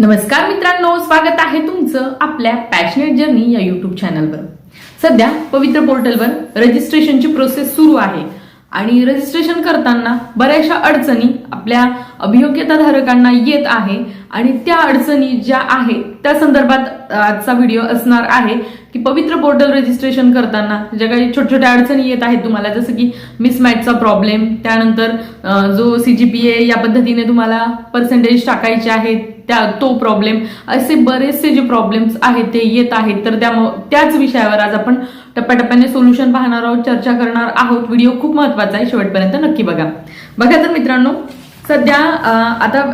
नमस्कार मित्रांनो स्वागत आहे तुमचं आपल्या पॅशनेट जर्नी या युट्यूब चॅनलवर सध्या पवित्र पोर्टलवर रजिस्ट्रेशनची प्रोसेस सुरू आहे आणि रजिस्ट्रेशन करताना बऱ्याचशा अडचणी आपल्या अभियोग्यताधारकांना येत आहे आणि त्या अडचणी ज्या आहेत त्या संदर्भात आजचा व्हिडिओ असणार आहे की पवित्र पोर्टल रजिस्ट्रेशन करताना ज्या काही छोट्या छोट्या अडचणी येत आहेत तुम्हाला जसं की मिसमॅचचा प्रॉब्लेम त्यानंतर जो सी जी पी ए या पद्धतीने तुम्हाला पर्सेंटेज टाकायचे आहेत त्या तो प्रॉब्लेम असे बरेचसे जे प्रॉब्लेम्स आहेत ते येत आहेत. तर त्या त्याच विषयावर आज आपण टप्प्याटप्प्याने सोल्युशन पाहणार आहोत चर्चा करणार आहोत. व्हिडिओ खूप महत्त्वाचा आहे शेवटपर्यंत नक्की बघा. बघा तर मित्रांनो सध्या आता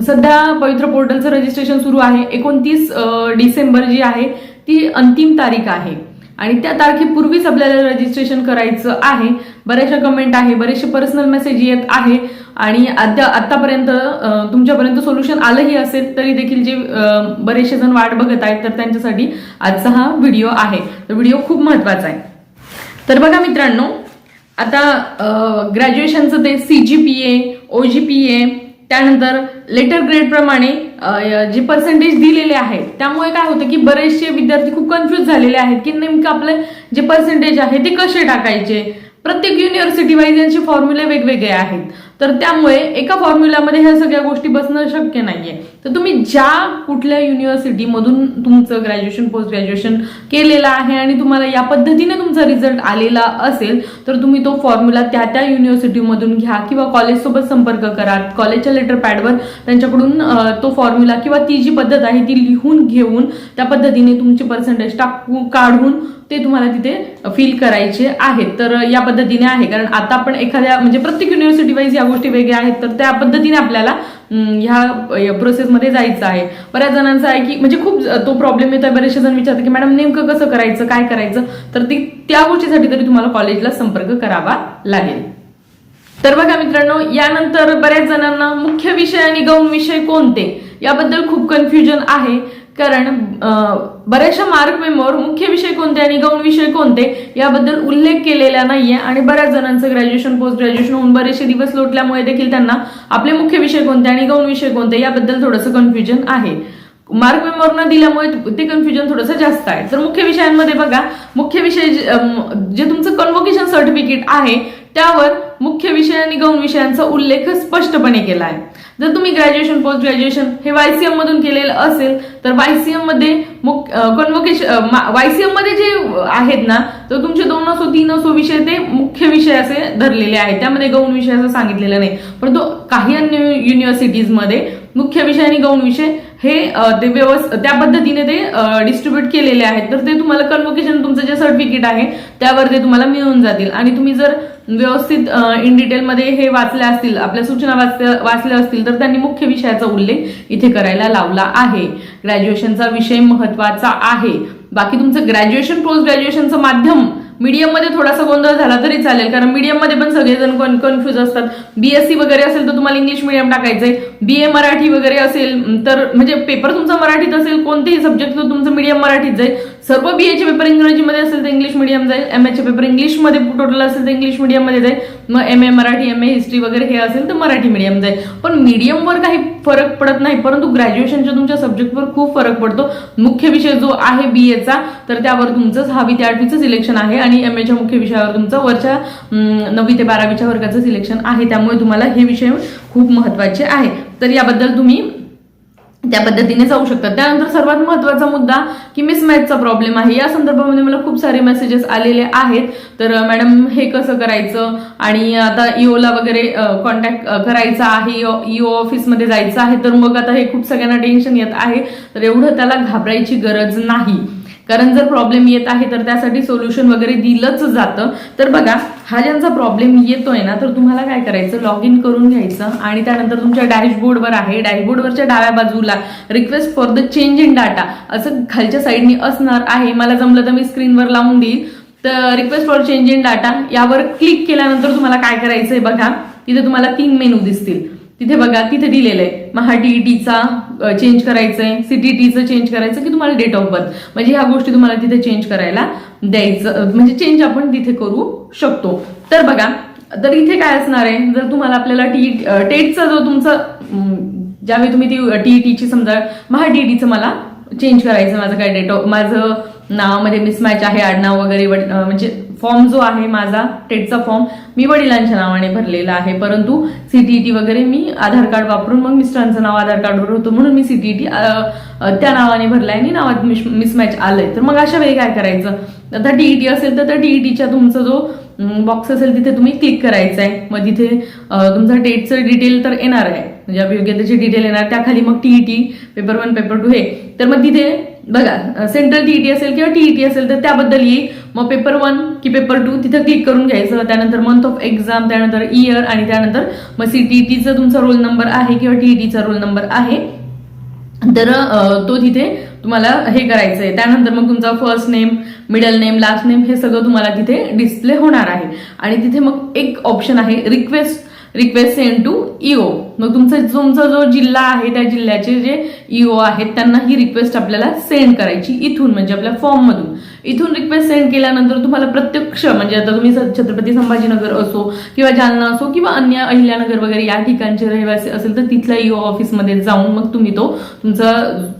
सध्या पवित्र पोर्टलचं रजिस्ट्रेशन सुरू आहे. एकोणतीस डिसेंबर जी आहे ती अंतिम तारीख आहे. आणि त्या तारखेपूर्वीच आपल्याला रजिस्ट्रेशन करायचं आहे. बऱ्याचशा कमेंट आहे बरेचसे पर्सनल मेसेज येत आहे. आणि आता आतापर्यंत तुमच्यापर्यंत सोल्युशन आलंही असेल तरी देखील जे बरेचसे जण वाट बघत आहेत तर त्यांच्यासाठी आजचा हा व्हिडिओ आहे. तर व्हिडिओ खूप महत्त्वाचा आहे. तर बघा मित्रांनो आता ग्रॅज्युएशनचं ते C G P A O G P A त्यानंतर लेटर ग्रेडप्रमाणे जे पर्सेंटेज दिलेले आहेत त्यामुळे काय होतं की बरेचसे विद्यार्थी खूप कन्फ्युज झालेले आहेत की नेमकं आपलं जे पर्सेंटेज आहे ते कसे टाकायचे? प्रत्येक युनिव्हर्सिटी वाईज यांचे फॉर्म्युले वेगवेगळे आहेत. तर त्यामुळे एका फॉर्म्युल्यामध्ये ह्या सगळ्या गोष्टी बसणं शक्य नाहीये. तर तुम्ही ज्या कुठल्या युनिव्हर्सिटीमधून तुमचं ग्रॅज्युएशन पोस्ट ग्रॅज्युएशन केलेलं आहे आणि तुम्हाला या पद्धतीने तुमचा रिझल्ट आलेला असेल तर तुम्ही तो फॉर्म्युला त्या त्या युनिव्हर्सिटीमधून घ्या किंवा कॉलेजसोबत संपर्क करा. कॉलेजच्या लेटर पॅडवर त्यांच्याकडून तो फॉर्म्युला किंवा ती जी पद्धत आहे ती लिहून घेऊन त्या पद्धतीने तुमची पर्सेंटेज टाकू काढून ते तुम्हाला तिथे फील करायचे आहेत. तर या पद्धतीने आहे. कारण आता आपण एखाद्या म्हणजे प्रत्येक युनिव्हर्सिटी वाईज या गोष्टी वेगळ्या आहेत. तर त्या पद्धतीने आपल्याला ह्या प्रोसेसमध्ये जायचं आहे. बऱ्याच जणांचं आहे की म्हणजे खूप तो प्रॉब्लेम येतो आहे बरेचसे जण विचारतात की मॅडम नेमकं कसं करायचं? काय करायचं? तर ती त्या गोष्टीसाठी तरी तुम्हाला कॉलेजला संपर्क करावा लागेल. तर बघा मित्रांनो यानंतर बऱ्याच जणांना मुख्य विषय आणि गौण विषय कोणते? याबद्दल खूप कन्फ्युजन आहे. कारण बऱ्याचशा मार्क मेमोर मुख्य विषय कोणते आणि गौण विषय कोणते याबद्दल उल्लेख केलेला नाहीये आणि बऱ्याच जणांचं ग्रॅज्युएशन पोस्ट ग्रॅज्युएशन होऊन बरेचसे दिवस लोटल्यामुळे देखील त्यांना आपले मुख्य विषय कोणते आणि गौण विषय कोणते याबद्दल थोडंसं कन्फ्युजन आहे. मार्क मेमोर न दिल्यामुळे ते कन्फ्युजन थोडंसं जास्त आहे. तर मुख्य विषयांमध्ये बघा मुख्य विषय जे जे तुमचं कन्व्होकेशन सर्टिफिकेट आहे त्यावर मुख्य विषय आणि गौण विषयांचा उल्लेख स्पष्टपणे केला आहे जर तुम्ही ग्रॅज्युएशन पोस्ट ग्रॅज्युएशन हे वायसीएम मधून केलेलं असेल तर वायसीएममध्ये कन्व्होकेशन वायसीएममध्ये जे आहेत ना तर तुमचे दोन असो तीन असो विषय ते मुख्य विषय असे धरलेले आहेत. त्यामध्ये गौण विषय असं सांगितलेलं नाही. परंतु काही अन्य युनिव्हर्सिटीजमध्ये मुख्य विषय आणि गौण विषय हे ते व्यवस्थ त्या पद्धतीने ते डिस्ट्रीब्युट केलेले आहेत. तर ते तुम्हाला कन्व्होकेशन तुमचं जे सर्टिफिकेट आहे त्यावर ते तुम्हाला मिळून जातील. आणि तुम्ही जर व्यवस्थित इन डिटेलमध्ये हे वाचल्या असतील आपल्या सूचना वाचल्या वाचल्या असतील तर त्यांनी मुख्य विषयाचा उल्लेख इथे करायला लावला आहे. ग्रॅज्युएशनचा विषय महत्त्वाचा आहे. बाकी तुमचं ग्रॅज्युएशन पोस्ट ग्रॅज्युएशनचं माध्यम मीडियममध्ये थोडासा गोंधळ झाला तरी चालेल कारण मीडियममध्ये पण सगळेजण कन्फ्यूज असतात. बीएससी वगैरे असेल तर तुम्हाला इंग्लिश मिडियम टाकायचंय. बी ए मराठी वगैरे असेल तर म्हणजे पेपर तुमचा मराठीत असेल कोणतेही सब्जेक्ट तुमचं मीडियम मराठीत जाईल सर्व बी एचे पेपर इंग्रजीमध्ये असेल तर इंग्लिश मिडियम जाईल. एम एचे पेपर इंग्लिशमध्ये टोटल असेल तर इंग्लिश मीडियममध्ये जाईल. मग M A Marathi M A history वगैरे हे असेल तर मराठी मिडियम जाईल. पण मीडियमवर काही फरक पडत नाही परंतु ग्रॅज्युएशनच्या तुमच्या सब्जेक्टवर खूप फरक पडतो. मुख्य विषय जो आहे बी एचा तर त्यावर तुमचं सहावी ते आठवीचं सिलेक्शन आहे आणि एम एच्या मुख्य विषयावर तुमचं वरच्या नववी ते बारावीच्या वर्गाचं सिलेक्शन आहे. त्यामुळे तुम्हाला हे विषय खूप महत्त्वाचे आहे. तर याबद्दल तुम्ही त्या पद्धतीने जाऊ शकतात. त्यानंतर सर्वात महत्त्वाचा मुद्दा की मिसमॅचचा प्रॉब्लेम आहे. या संदर्भामध्ये मला खूप सारे मेसेजेस आलेले आहेत. तर मॅडम हे कसं करायचं? आणि आता इओला वगैरे कॉन्टॅक्ट करायचा आहे इओ ऑफिसमध्ये जायचं आहे तर मग आता हे खूप सगळ्यांना टेन्शन येत आहे. तर एवढं त्याला घाबरायची गरज नाही. कारण जर प्रॉब्लेम येत आहे तर त्यासाठी सोल्युशन वगैरे दिलंच जातं. तर बघा हा ज्यांचा प्रॉब्लेम येतोय ना तर तुम्हाला काय करायचं? लॉग इन करून घ्यायचं आणि त्यानंतर तुमच्या डॅशबोर्डवर आहे. डॅशबोर्डवरच्या डाव्या बाजूला request for the change in data असं खालच्या साईडनी असणार आहे. मला जमलं तर मी स्क्रीनवर लावून देईल. तर request for change in data यावर क्लिक केल्यानंतर तुम्हाला काय करायचंय बघा? तिथे तुम्हाला तीन मेनू दिसतील. तिथे बघा तिथे दिलेलं आहे महा टीईटीचा चेंज करायचंय सीटीटीचं चेंज करायचं की तुम्हाला डेट ऑफ बर्थ म्हणजे ह्या गोष्टी तुम्हाला तिथे चेंज करायला द्यायचं म्हणजे चेंज आपण तिथे करू शकतो. तर बघा तर इथे काय असणार आहे? जर तुम्हाला आपल्याला टी टेटचा जो तुमचा ज्यावेळी तुम्ही ती टीईटीची समजा महा टीईटीचं मला चेंज करायचं माझं काय डेट ऑफ माझं नावामध्ये मिसमॅच आहे आडनाव वगैरे म्हणजे फॉर्म जो आहे माझा टेटचा फॉर्म मी वडिलांच्या नावाने भरलेला आहे. परंतु सीटीईटी वगैरे मी आधार कार्ड वापरून मग मिस्टरांचं नाव आधार कार्डवर होतं. म्हणून मी सीटीईटी त्या नावाने भरलाय आणि नावात मिसमॅच आलंय. तर मग अशा वेळी काय करायचं? आता डीईटी असेल तर त्या डीईटीच्या तुमचा जो बॉक्स असेल तिथे तुम्ही क्लिक करायचं आहे मग तिथे तुमचा तुमचं टेटचं डिटेल तर येणार आहे. म्हणजे अभियोग्यतेची डिटेल येणार. त्याखाली मग TET paper one paper two हे. तर मग तिथे बघा सेंट्रल टीईटी असेल किंवा टीईटी असेल तर त्याबद्दल येईल. मग पेपर वन की पेपर टू तिथं क्लिक करून घ्यायचं. त्यानंतर मंथ ऑफ एक्झाम त्यानंतर इयर आणि त्यानंतर मग सीटीईटीचा तुमचा रोल नंबर आहे किंवा टीईटीचा रोल नंबर आहे. तर तो तिथे तुम्हाला हे करायचं आहे त्यानंतर मग तुमचा first name middle name last name हे सगळं तुम्हाला तिथे डिस्प्ले होणार आहे. आणि तिथे मग एक ऑप्शन आहे रिक्वेस्ट रिक्वेस्ट सेंड टू इओ मग तुमचा तुमचा जो जिल्हा आहे त्या जिल्ह्याचे जे इओ आहेत त्यांना ही रिक्वेस्ट आपल्याला सेंड करायची इथून म्हणजे आपल्या फॉर्ममधून इथून रिक्वेस्ट सेंड केल्यानंतर तुम्हाला प्रत्यक्ष म्हणजे आता तुम्ही छत्रपती संभाजीनगर असो किंवा जालना असो किंवा अन्य अहिल्यानगर वगैरे या ठिकाणचे रहिवासी असेल तर तिथल्या इओ ऑफिसमध्ये जाऊन मग तुम्ही तो तुमचा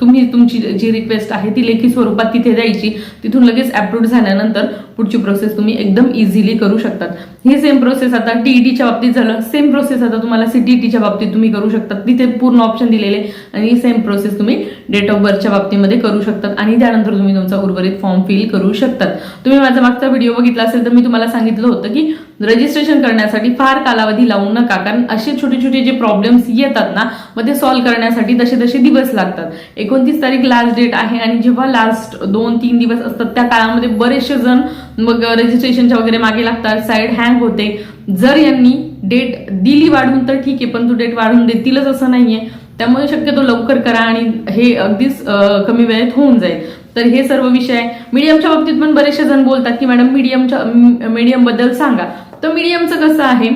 तुम्ही तुमची जी रिक्वेस्ट आहे ती लेखी स्वरूपात तिथे द्यायची. तिथून लगेच अप्रूव्ह झाल्यानंतर पुढची प्रोसेस तुम्ही एकदम इझिली करू शकतात. ही सेम प्रोसेस आता टीईटीच्या बाबतीत झालं. सेम सेम प्रोसेस आता तुम्हाला सीटीईटीच्या बाबतीत तुम्ही करू शकतात तिथे पूर्ण ऑप्शन दिलेले आणि सेम प्रोसेस तुम्ही डेट ऑफ बर्थच्या बाबतीमध्ये करू शकतात. आणि त्यानंतर तुम्ही तुमचा उर्वरित फॉर्म फिल करू शकतात. तुम्ही माझा मागचा व्हिडिओ बघितला असेल तर मी तुम्हाला सांगितलं होतं की रजिस्ट्रेशन करण्यासाठी फार कालावधी लावू नका. कारण असे छोटे छोटे जे प्रॉब्लेम्स येतात ना मग ते सॉल्व्ह करण्यासाठी तसे तसे दिवस लागतात. एकोणतीस तारीख लास्ट डेट आहे आणि जेव्हा लास्ट दोन तीन दिवस असतात त्या काळामध्ये बरेचसे जण मग रजिस्ट्रेशनच्या वगैरे मागे लागतात साईड हँग होते. जर यांनी डेट दिली वाढून तर ठीक आहे पण तू डेट वाढवून देतीलच असं नाहीये. त्यामुळे शक्यतो लवकर करा आणि हे अगदीच कमी वेळेत होऊन जाईल. तर हे सर्व विषय आहे. मीडियमच्या बाबतीत पण बरेचसे जण बोलतात की मॅडम मीडियमच्या मीडियमबद्दल सांगा. तर मीडियमचं कसं आहे?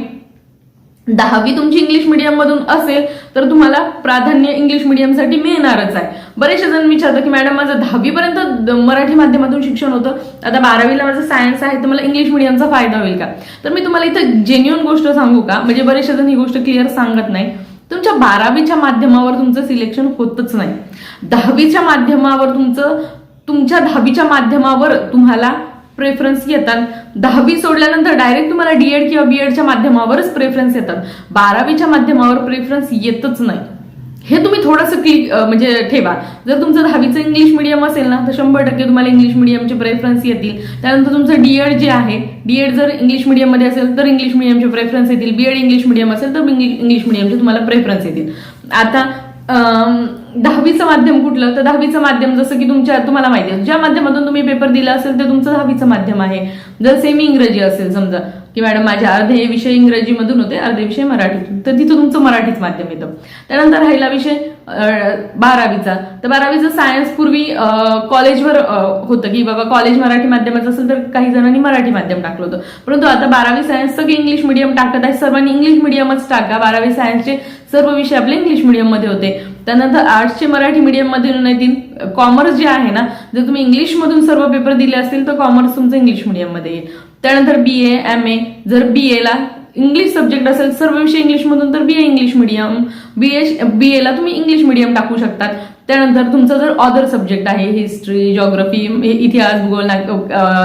दहावी तुमची इंग्लिश मिडियममधून असेल तर तुम्हाला प्राधान्य इंग्लिश मिडियमसाठी मिळणारच आहे. बरेचसे जण विचारतात की मॅडम माझं दहावीपर्यंत मराठी माध्यमातून शिक्षण होतं. आता बारावीला माझं सायन्स आहे तर मला इंग्लिश मिडियमचा फायदा होईल का? तर मी तुम्हाला इथं जेन्युअन गोष्ट सांगू का? म्हणजे बरेचसे जण ही गोष्ट क्लिअर सांगत नाही. तुमच्या बारावीच्या माध्यमावर तुमचं सिलेक्शन होतच नाही. दहावीच्या माध्यमावर तुमचं तुमच्या दहावीच्या माध्यमावर तुम्हाला प्रेफरन्स येतात. दहावी सोडल्यानंतर डायरेक्ट तुम्हाला डीएड किंवा बीएडच्या माध्यमावरच प्रेफरन्स येतात. बारावीच्या माध्यमावर प्रेफरन्स येतच नाही. हे तुम्ही थोडंसं क्लिक म्हणजे ठेवा. जर तुमचं दहावीचं इंग्लिश मिडियम असेल ना तर शंभर टक्के तुम्हाला इंग्लिश मिडियमचे प्रेफरन्स येतील. त्यानंतर तुमचं डीएड जे आहे डीएड जर इंग्लिश मिडियममध्ये असेल तर इंग्लिश मिडियमचे प्रेफरन्स येतील. बीएड इंग्लिश मिडियम असेल तर इंग्लिश मिडियमचे तुम्हाला प्रेफरन्स येतील. आता दहावीचं माध्यम कुठलं? तर दहावीचं माध्यम जसं की तुमच्या तुम्हाला माहिती आहे ज्या माध्यमातून तुम्ही पेपर दिला असेल ते तुमचं दहावीचं माध्यम आहे. जर सेमी इंग्रजी असेल समजा की मॅडम माझे अर्धे विषय इंग्रजीमधून होते अर्धे विषय मराठीतून तर तिथं तुमचं मराठीच माध्यम येतं. त्यानंतर राहिला विषय बारावीचा. तर बारावीचं सायन्स पूर्वी कॉलेजवर होतं की बाबा कॉलेज मराठी माध्यमाचं असेल तर काही जणांनी मराठी माध्यम टाकलं होतं. परंतु आता बारावी सायन्स सगळे इंग्लिश मिडियम टाकत आहे. सर्वांनी इंग्लिश मिडियमच टाका. बारावी सायन्सचे सर्व विषय आपले इंग्लिश मिडियममध्ये होते. त्यानंतर आर्ट्सचे मराठी मिडियममध्ये येतील कॉमर्स जे आहे ना जर तुम्ही इंग्लिशमधून सर्व पेपर दिले असतील तर कॉमर्स तुमचं इंग्लिश मिडियममध्ये येईल. त्यानंतर बी ए एम ए जर बी ला इंग्लिश सब्जेक्ट असेल सर्व विषय इंग्लिशमधून तर बी ए English medium B A B एला तुम्ही इंग्लिश मिडियम टाकू शकतात. त्यानंतर तुमचं जर ऑदर सब्जेक्ट आहे हिस्ट्री जॉग्रफी इतिहास भूगोल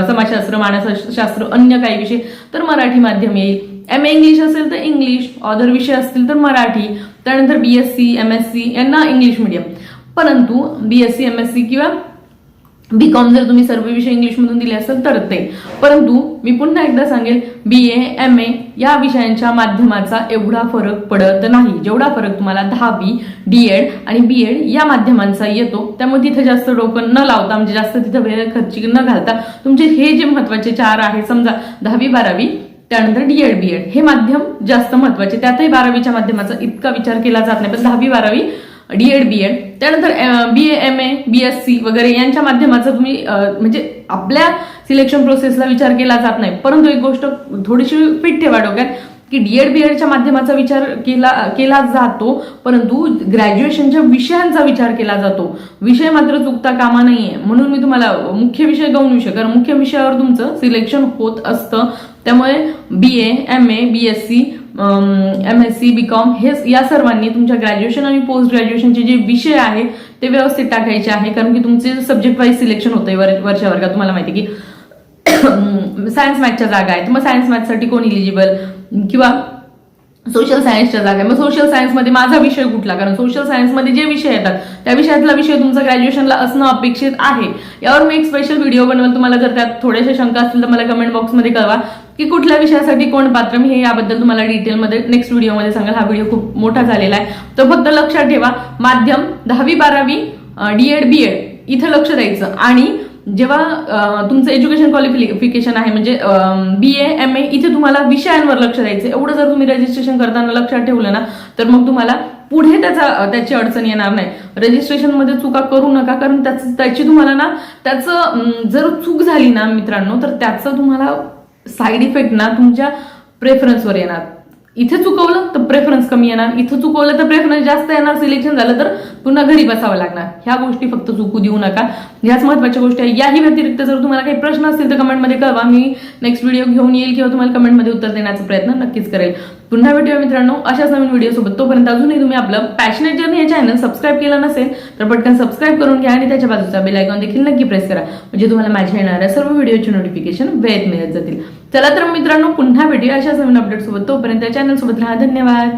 समाजशास्त्र मानसशास्त्र अन्य काही विषय तर मराठी माध्यम येईल. एम ए इंग्लिश असेल तर इंग्लिश ऑदर विषय असतील तर मराठी त्यानंतर B S C M S C यांना इंग्लिश मिडियम परंतु B S C M S C किंवा बी कॉम जर तुम्ही सर्व विषय इंग्लिशमधून दिले असेल तर ते. परंतु मी पुन्हा एकदा सांगेल बी ए एम ए या विषयांच्या माध्यमाचा एवढा फरक पडत नाही. जेवढा फरक तुम्हाला दहावी डी एड आणि बी एड या माध्यमांचा येतो त्यामुळे तिथे जास्त डोकं न लावता म्हणजे जास्त तिथं वेळ खर्ची न घालता तुमचे हे जे महत्त्वाचे चार आहे समजा दहावी बारावी त्यानंतर डीएड बीएड हे माध्यम जास्त महत्त्वाचे त्यातही बारावीच्या माध्यमाचा इतका विचार केला जात नाही पण दहावी बारावी डी एड बी एड त्यानंतर B A M A B S C वगैरे यांच्या माध्यमाचा तुम्ही म्हणजे आपल्या सिलेक्शन प्रोसेसला विचार केला जात नाही. परंतु एक गोष्ट थोडीशी फिट ठेवा डोक्यात की डी एड बी एडच्या माध्यमाचा विचार केला केला जातो परंतु ग्रॅज्युएशनच्या विषयांचा विचार केला जातो. विषय मात्र चुकता कामा नाहीये. म्हणून मी तुम्हाला मुख्य विषय गौण विषय कारण मुख्य विषयावर तुमचं सिलेक्शन होत असतं. त्यामुळे B A M A B S C M S C B com हे या सर्वांनी तुमच्या ग्रॅज्युएशन आणि पोस्ट ग्रॅज्युएशनचे जे विषय आहे ते व्यवस्थित टाकायचे आहे. कारण की तुमचे सब्जेक्ट वाईज सिलेक्शन होतंय वरच्या वर्गात तुम्हाला माहिती की. सायन्स मॅथच्या जागा आहेत. मग सायन्स मॅथसाठी कोण इलिजिबल किंवा सोशल सायन्सच्या जागा आहे. मग सोशल सायन्समध्ये माझा विषय कुठला? कारण सोशल सायन्समध्ये जे विषय येतात त्या विषयातला विषय तुमचा ग्रॅज्युएशनला असणं अपेक्षित आहे. यावर मी एक स्पेशल व्हिडिओ बनवेल. तुम्हाला जर त्यात थोड्याशा शंका असतील तर मला कमेंट बॉक्समध्ये कळवा. की कुठल्या विषयासाठी कोण पात्र मी हे याबद्दल तुम्हाला डिटेलमध्ये नेक्स्ट व्हिडिओमध्ये सांगाल. हा व्हिडिओ खूप मोठा झालेला आहे. तर फक्त लक्षात ठेवा. माध्यम दहावी बारावी डीएड बीएड इथं लक्ष द्यायचं. आणि जेव्हा तुमचं एज्युकेशन क्वालिफिकेशन आहे म्हणजे बी ए एम ए इथे तुम्हाला विषयांवर लक्ष द्यायचं एवढं जर तुम्ही रजिस्ट्रेशन करताना लक्षात ठेवलं ना तर मग तुम्हाला पुढे त्याचा त्याची अडचण येणार नाही. रजिस्ट्रेशनमध्ये चुका करू नका कारण त्याच त्याची तुम्हाला ना त्याचं जर चूक झाली ना मित्रांनो तर त्याचं तुम्हाला साईड इफेक्ट ना तुमच्या प्रेफरन्सवर येणार. इथे चुकवलं तर प्रेफरन्स कमी येणार. इथं चुकवलं तर प्रेफरन्स जास्त येणार. सिलेक्शन झालं तर पुन्हा घरी बसावं लागणार. ह्या गोष्टी फक्त चुकू देऊ नका. ह्याच महत्त्वाच्या गोष्टी आहे याही व्यतिरिक्त जर तुम्हाला काही प्रश्न असतील तर कमेंटमध्ये कळवा. मी नेक्स्ट व्हिडिओ घेऊन येईल किंवा तुम्हाला कमेंटमध्ये उत्तर देण्याचा प्रयत्न नक्कीच करेल. पुन्हा भेटूया मित्रांनो. अशाच नवीन व्हिडिओ सोबत. तोपर्यंत अजूनही तुम्ही आपलं पॅशनेट जर्नी हे चॅनल सबस्क्राईब केलं नसेल तर पटकन सबस्क्राईब करून घ्या आणि त्याच्या बाजूचा बेल आयकॉन देखील नक्की प्रेस करा. म्हणजे तुम्हाला माझ्या येणाऱ्या सर्व व्हिडिओचे नोटिफिकेशन वेळेत मिळत जातील. चला तर मित्रांनो पुन्हा भेटूया अशाच नवीन अपडेट सोबत. तोपर्यंत चॅनल सोबत राहा. धन्यवाद.